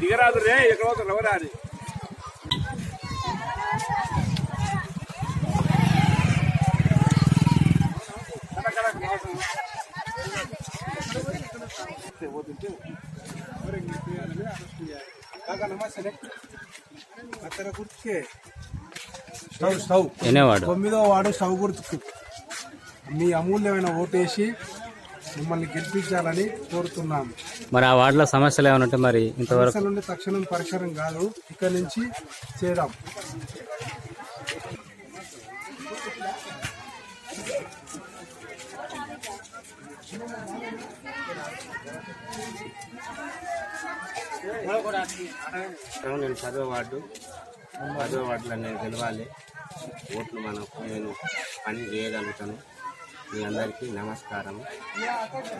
దిగరాదు రే ఎక్కడో ఒక రవరాది అక్కడ గుర్తుకే స్టవ్ స్టవ్. ఎనేవాడు తొమ్మిదో వాడు స్టవ్ గుర్తుకు. మీ అమూల్యమైన ఓటేసి మిమ్మల్ని గెలిపించాలని కోరుతున్నాను మరి ఆ వార్డులో సమస్యలు ఏమైనా ఉంటే మరి ఇంతవరకు నుండి తక్షణం పరిష్కారం కాదు ఇక్కడ నుంచి చేద్దాం నేను చదువు వార్డు. చదువు వార్డులో నేను గెలవాలి. ఓట్లు మనం నేను పని చేయగలుగుతాను. మీ అందరికీ నమస్కారం.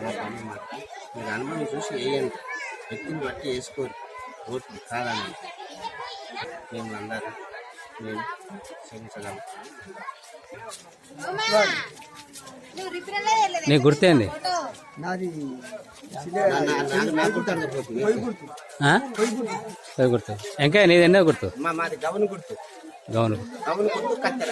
నా పని మాకు మీరు అనుభవం చూసి వేయండి. వ్యక్తిని బట్టి వేసుకోరు. ఓట్లు కాదని. మేము అందరం నేను క్షమించగలం. నీ గుర్తేంది నాకు గుర్తు గుర్తు. ఇంకా నీది ఎన్నో గుర్తు? మా మాది గవన గుర్తు. గౌను గవన గుర్తు కత్తెర.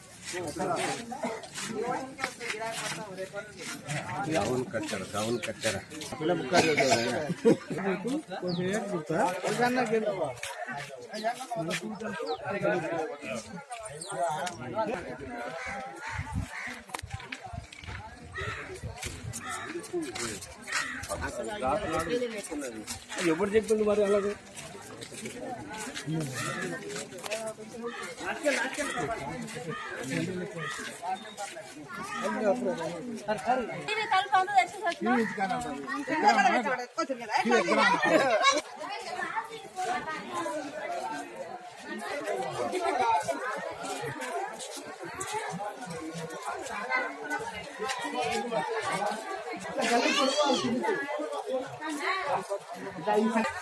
గౌను కట్టరా గవన్ కత్తెర గవన్ కత్తెర ఎప్పుడు చెప్పింది మరి అలాగే Gracias.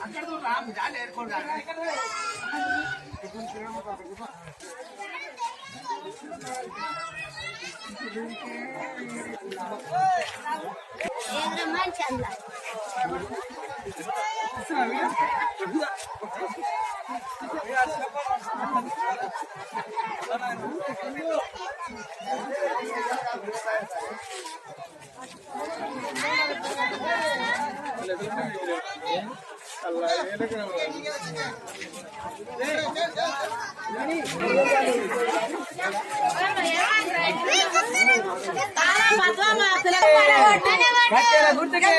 హత్యర గుర్తుకే హత్యర గుర్తుకే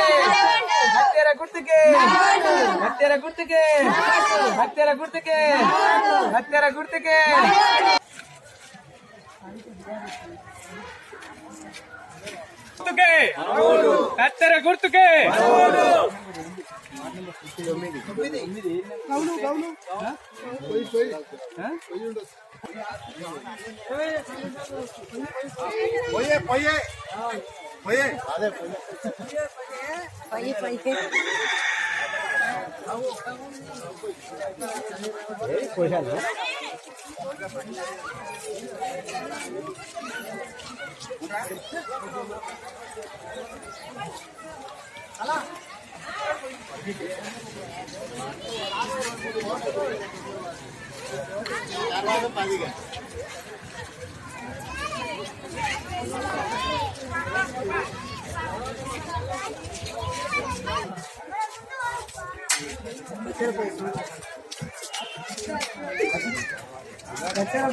హత్యర గుర్తుకే హత్యర గుర్తుకే హత్యర గుర్తుకే గుర్తుకే కత్తెర గుర్తుకే పోయే పోయే. పోయే. కత్తెర గౌను కత్తెర గౌను కత్తెర గౌను కత్తెర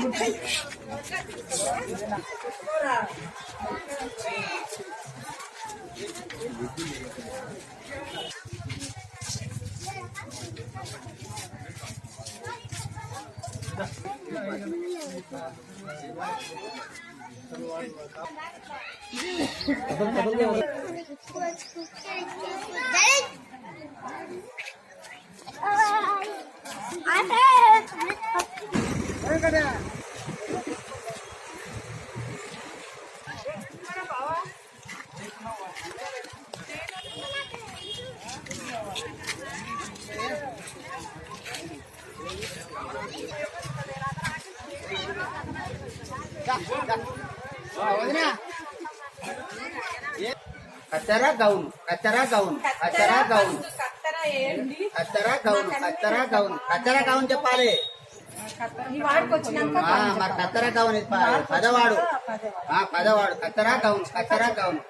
Ada. కత్తెర గౌను కత్తెర గౌను కత్తెర గౌను. చెప్పాలి. ఈ వాడికి వచ్చినాక ఆ, మరి కత్తెర గౌను ఇది ప- పదవాడు. ఆ, పదవాడు. కత్తెర గౌను కత్తెర గౌను.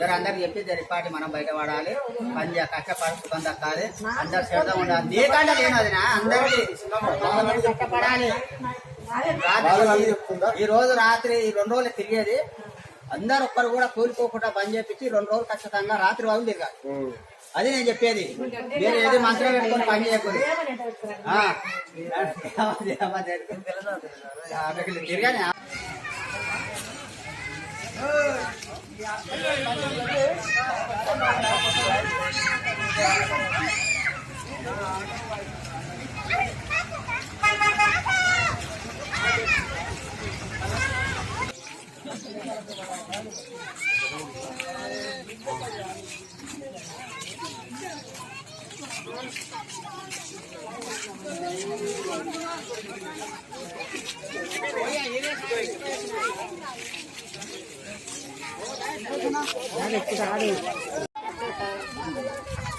జర అందరికి చెప్పి జరిపాటి మనం బయట పడాలి పని చేయ కష్టపడి సుఖం దక్కాలి అందరు శ్రద్ధ ఉండాలి. నీకంటే లేను అది నా అందరికి. కష్టపడాలి. ఈ రోజు రాత్రి ఈ రెండు రోజులు తిరిగేది అందరు ఒక్కరు కూడా కూలిపోకుండా బంద్ చేపించి రెండు రోజులు ఖచ్చితంగా రాత్రి వాళ్ళు తిరగాలి. అది నేను చెప్పేది. మీరు ఏది మంత్రం పెట్టుకొని పని చేయకూడదు ఆ.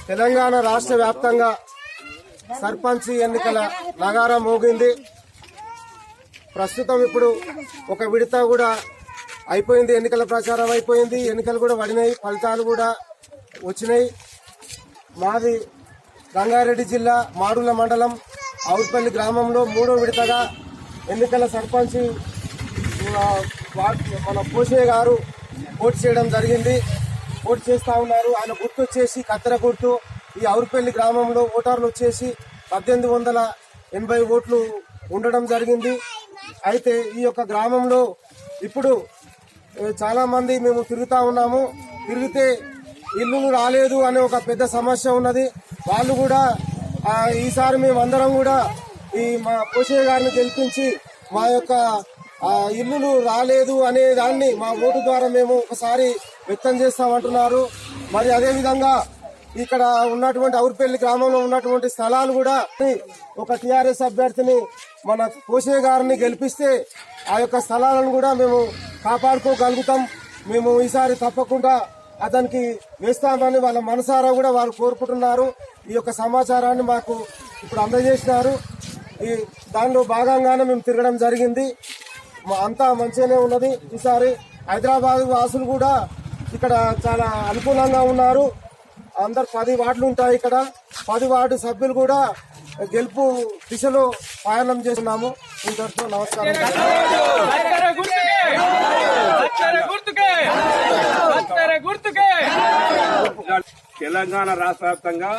తెలంగాణ రాష్ట్ర వ్యాప్తంగా సర్పంచ్ ఎన్నికల నగారం మోగింది. ప్రస్తుతం ఇప్పుడు ఒక విడత కూడా అయిపోయింది. ఎన్నికల ప్రచారం అయిపోయింది. ఎన్నికలు కూడా పడినాయి. ఫలితాలు కూడా వచ్చినాయి. మాది రంగారెడ్డి జిల్లా మాడుల మండలం అవుట్పల్లి గ్రామంలో మూడో విడతగా ఎన్నికల సర్పంచ్ మన పోషయ్య గారు పోటీ చేయడం జరిగింది. పోటీ చేస్తూ ఉన్నారు. ఆయన గుర్తు వచ్చేసి కత్తెర గుర్తు ఈ అవురుపల్లి గ్రామంలో ఓటర్లు వచ్చేసి పద్దెనిమిది వందల ఎనభై ఓట్లు ఉండడం జరిగింది. అయితే ఈ యొక్క గ్రామంలో ఇప్పుడు చాలామంది మేము తిరుగుతూ ఉన్నాము. తిరిగితే ఇల్లు రాలేదు అనే ఒక పెద్ద సమస్య ఉన్నది. వాళ్ళు కూడా ఈసారి మేమందరం కూడా ఈ మా పోషయ్య గారిని గెలిపించి మా యొక్క ఇల్లులు రాలేదు అనే దాన్ని మా ఓటు ద్వారా మేము ఒకసారి వ్యక్తం చేస్తామంటున్నారు. మరి అదే విధంగా ఇక్కడ ఉన్నటువంటి ఔర్పల్లి గ్రామంలో ఉన్నటువంటి స్థలాలు కూడా ఒక టిఆర్ఎస్ అభ్యర్థిని మన పోషయ్య గారిని గెలిపిస్తే ఆ యొక్క స్థలాలను కూడా మేము కాపాడుకోగలుగుతాం. మేము ఈసారి తప్పకుండా అతనికి వేస్తామని వాళ్ళ మనసారా కూడా వారు కోరుకుంటున్నారు. ఈ యొక్క సమాచారాన్ని మాకు ఇప్పుడు అందజేసినారు. ఈ దానిలో భాగంగానే మేము తిరగడం జరిగింది. మా అంతా మంచిగానే ఉన్నది. ఈసారి హైదరాబాద్ వాసులు కూడా ఇక్కడ చాలా అనుకూలంగా ఉన్నారు. అందరు పది వార్డులు ఉంటాయి ఇక్కడ. పది వార్డు సభ్యులు కూడా గెలుపు దిశలో ప్రయాణం చేస్తున్నాము. ఇంతటితో నమస్కారం. తెలంగాణ రాష్ట్ర వ్యాప్తంగా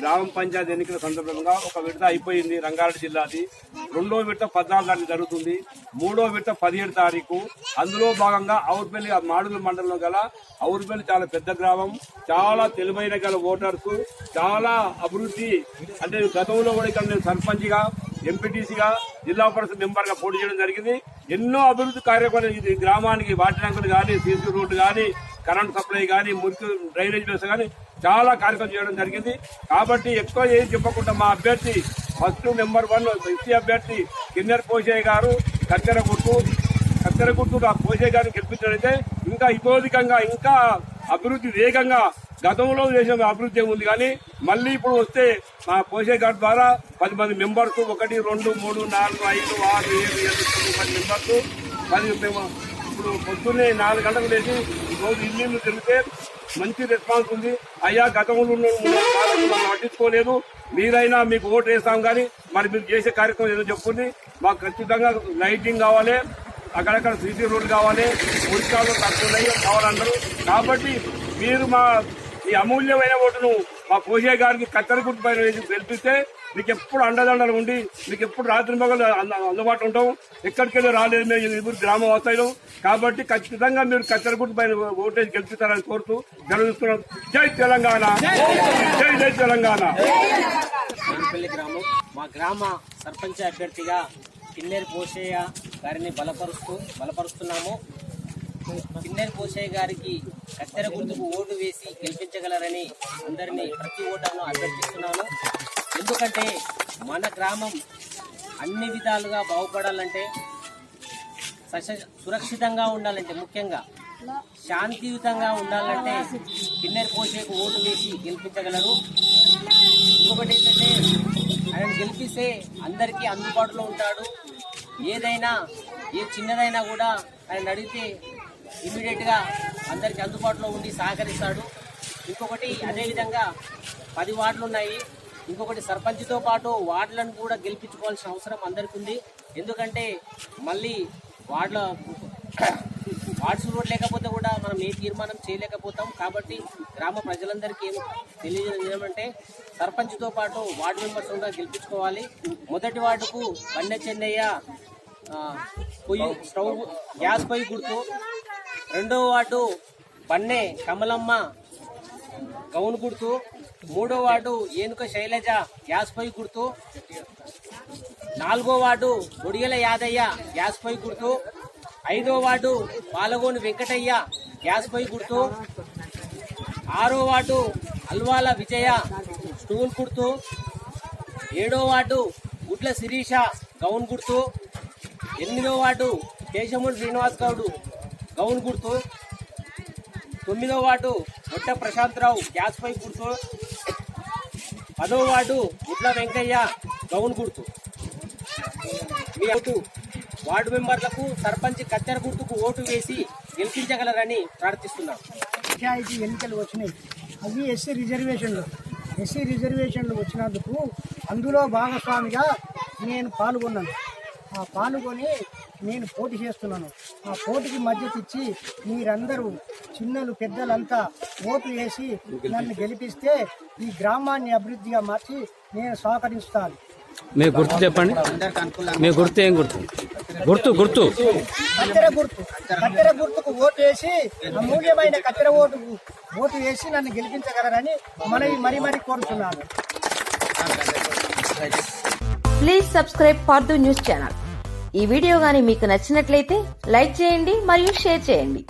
గ్రామ పంచాయతీ ఎన్నికల సందర్భంగా ఒక విడత అయిపోయింది రంగారెడ్డి జిల్లాది. రెండో విడత పద్నాలుగు తారీఖు జరుగుతుంది. మూడో విడత పదిహేడు తారీఖు. అందులో భాగంగా ఔర్పల్లి మాడుగుల మండలంలో గల ఔర్పల్లి చాలా పెద్ద గ్రామం. చాలా తెలివైన గల ఓటర్స్ చాలా అభివృద్ధి అంటే గతంలో కూడా ఇక్కడ నేను సర్పంచ్గా ఎంపీటీసీగా జిల్లా పరిషత్ మెంబర్గా పోటీ చేయడం జరిగింది. ఎన్నో అభివృద్ధి కార్యక్రమాలు ఇది గ్రామానికి వాటర్ ట్యాంకులు కానీ సీసీ రోడ్డు కానీ కరెంట్ సప్లై కానీ మురికి డ్రైనేజ్ వ్యవస్థ కానీ చాలా కార్యక్రమం చేయడం జరిగింది. కాబట్టి ఎక్కువ ఏం చెప్పకుండా మా అభ్యర్థి ఫస్ట్ నెంబర్ వన్ ఎస్సీ అభ్యర్థి కిన్నెర పోషయ్య గారు కత్తెర గుట్టు కత్తెర గుర్తు ఆ పోషయ్య గారిని గెలిపించినట్లయితే ఇంకా ఇతోధికంగా ఇంకా అభివృద్ధి వేగంగా గతంలో చేసిన అభివృద్ధి ఉంది కానీ మళ్ళీ ఇప్పుడు వస్తే మా పోషే గారి ద్వారా పది మంది మెంబర్స్ ఒకటి రెండు మూడు నాలుగు ఐదు ఆరు ఏడు ఏడు తొమ్మిది పది మెంబర్స్. పది మేము ఇప్పుడు పొద్దున్నే నాలుగు గంటలకు లేచి రోజు ఇల్లు తిరిగితే మంచి రెస్పాన్స్ ఉంది. అయ్యా గతంలో ఉన్న మూడు మనం పట్టించుకోలేదు. మీరైనా మీకు ఓటు వేస్తాం కానీ మరి మీరు చేసే కార్యక్రమం ఏదో చెప్పుకుని మాకు ఖచ్చితంగా లైటింగ్ కావాలి అక్కడక్కడ సీసీ రోడ్డు కావాలి ఉడికాలు తక్కువ కావాలన్నారు కాబట్టి మీరు మా ఈ అమూల్యమైన ఓటును మా పోషే గారికి కత్తెర గుర్తు పైన వేసి గెలిపిస్తే మీకు ఎప్పుడు అండదండలు ఉండి మీకు ఎప్పుడు రాత్రి మగలు అందుబాటు ఉంటాం. ఎక్కడికెళ్ళి రాలేదు మేము ఇప్పుడు గ్రామ వాస్తాయిలో కాబట్టి ఖచ్చితంగా మీరు కత్తెర గుర్తు పైన ఓటేసి గెలిపిస్తారని కోరుతూ జరుగుతున్నాం జై తెలంగాణ. జై జై తెలంగాణ. గ్రామం. మా గ్రామ సర్పంచ్ అభ్యర్థిగా కిన్నెరి పోషయ్య గారిని బలపరుస్తూ బలపరుస్తున్నాము. కిన్నెరి కోశయ్య గారికి కత్తెర గుర్తుకు ఓటు వేసి గెలిపించగలరని అందరినీ ప్రతి ఓటర్ను అభ్యర్థిస్తున్నాను. ఎందుకంటే మన గ్రామం అన్ని విధాలుగా బాగుపడాలంటే సశ సురక్షితంగా ఉండాలంటే ముఖ్యంగా శాంతియుతంగా ఉండాలంటే కిన్నెర పోసేకు ఓటు వేసి గెలిపించగలరు. ఇంకొకటి ఏంటంటే ఆయన గెలిపిస్తే అందరికీ అందుబాటులో ఉంటాడు. ఏదైనా ఏ చిన్నదైనా కూడా ఆయన అడిగితే ఇమీడియట్గా అందరికీ అందుబాటులో ఉండి సహకరిస్తాడు. ఇంకొకటి అదేవిధంగా పది వార్డులు ఉన్నాయి. ఇంకొకటి సర్పంచ్తో పాటు వార్డులను కూడా గెలిపించుకోవాల్సిన అవసరం అందరికీ ఉంది. ఎందుకంటే మళ్ళీ వార్డుల వార్డ్స్ రోడ్ లేకపోతే కూడా మనం ఏ తీర్మానం చేయలేకపోతాం. కాబట్టి గ్రామ ప్రజలందరికీ ఏం తెలియజేయడం ఏమంటే సర్పంచ్తో పాటు వార్డు మెంబర్స్ కూడా గెలిపించుకోవాలి. మొదటి వార్డుకు బండె చెన్నయ్య పొయ్యి స్టవ్ గ్యాస్ పొయ్యి గుర్తు రెండవ వార్డు బన్నె కమలమ్మ. గౌన్ గుర్తు. మూడో వార్డు ఏనుక శైలజ గ్యాస్ పొయ్యి గుర్తు. నాలుగో వార్డు ఒడియల యాదయ్య గ్యాస్ పొయ్యి గుర్తు. ఐదో వార్డు పాలగోని వెంకటయ్య గ్యాస్ పొయ్యి గుర్తు. ఆరో వార్డు అల్వాల విజయ స్టూల్ గుర్తు. ఏడో వార్డు గుడ్ల శిరీష గౌన్ గుర్తు. ఎనిమిదో వార్డు కేశముడు శ్రీనివాస్ గౌడు గౌన్ గుర్తు. తొమ్మిదో వార్డు మొట్ట ప్రశాంతరావు గ్యాస్ పై గుర్తు. పదో వార్డు గుడ్ల వెంకయ్య గౌన్ గుర్తు. మీ ఓటు వార్డు మెంబర్లకు సర్పంచ్ కత్తెర గుర్తుకు ఓటు వేసి గెలిపించగలరని ప్రార్థిస్తున్నాం. పంచాయతీ ఎన్నికలు వచ్చినాయి. అవి ఎస్సీ రిజర్వేషన్లు. ఎస్సీ రిజర్వేషన్లు వచ్చినందుకు అందులో భాగస్వామిగా నేను పాల్గొన్నాను. ఆ పాల్గొని నేను పోటీ చేస్తున్నాను. ఆ పోటీకి మద్దతు ఇచ్చి మీరందరూ చిన్నలు పెద్దలంతా ఓటు వేసి నన్ను గెలిపిస్తే ఈ గ్రామాన్ని అభివృద్ధిగా మార్చి నేను సహకరిస్తాను. మీ గుర్తు చెప్పండి. మీ గుర్తు ఏం గుర్తు? గుర్తు గుర్తు. కత్తెర గుర్తు. కత్తెర గుర్తుకు ఓటు వేసి అమూల్యమైన కత్తెర ఓటుకు ఓటు వేసి నన్ను గెలిపించగలరని మనవి మరీ మరీ కోరుతున్నాను please subscribe Pardu news channel ఈ వీడియో గాని మీకు నచ్చినట్లయితే లైక్ చేయండి మరియు షేర్ చేయండి.